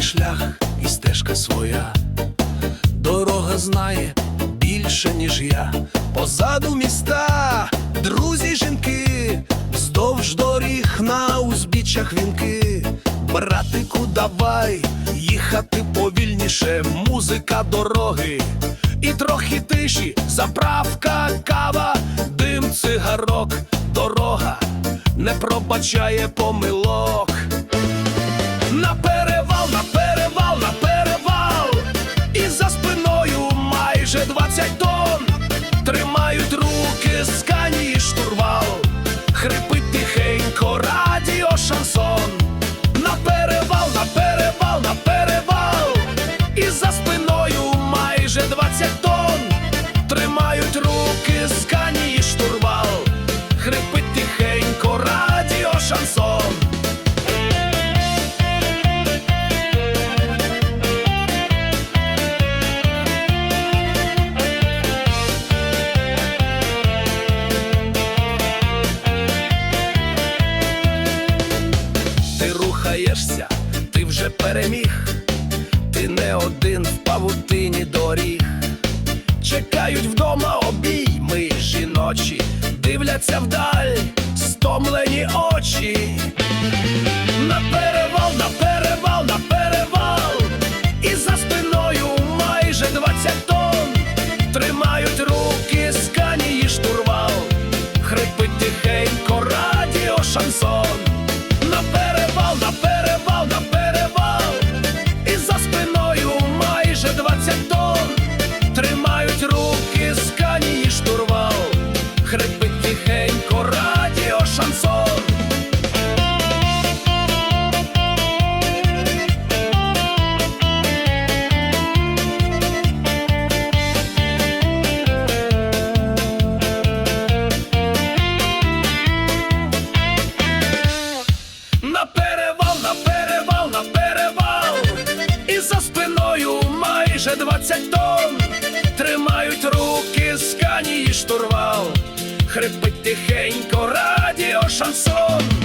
свій шлях і стежка своя. Дорога знає більше, ніж я. Позаду міста, друзі, жінки, вздовж доріг на узбіччях вінки. Братику, давай їхати повільніше, музика дороги. І трохи тиші, заправка, кава, дим цигарок, дорога не пробачає помилок. Ти ти вже переміг, ти не один в павутині доріг. Чекають вдома обійми жіночі, дивляться вдаль, стомлені очі. Майже 20 тонн тримають руки скані і штурвал, хрипить тихенько радіо шансон.